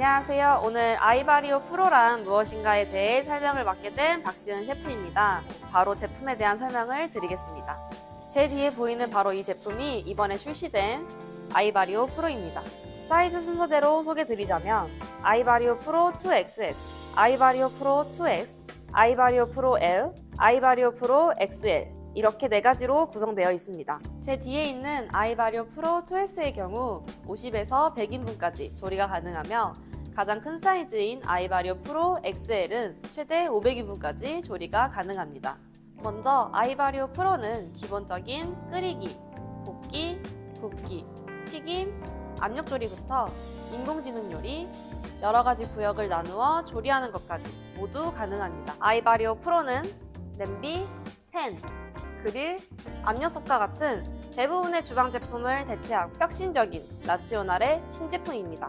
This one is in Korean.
안녕하세요. 오늘 아이바리오 프로란 무엇인가에 대해 설명을 맡게 된 박시은 셰프입니다. 바로 제품에 대한 설명을 드리겠습니다. 제 뒤에 보이는 바로 이 제품이 이번에 출시된 아이바리오 프로입니다. 사이즈 순서대로 소개드리자면 아이바리오 프로 2XS, 아이바리오 프로 2S, 아이바리오 프로 L, 아이바리오 프로 XL 이렇게 네 가지로 구성되어 있습니다. 제 뒤에 있는 아이바리오 프로 2S의 경우 50에서 100인분까지 조리가 가능하며 가장 큰 사이즈인 아이바리오 프로 XL은 최대 500인분까지 조리가 가능합니다. 먼저 아이바리오 프로는 기본적인 끓이기, 볶기, 굽기, 튀김, 압력조리부터 인공지능 요리, 여러 가지 구역을 나누어 조리하는 것까지 모두 가능합니다. 아이바리오 프로는 냄비, 팬, 그릴, 압력솥과 같은 대부분의 주방 제품을 대체하고 혁신적인 나치오날의 신제품입니다.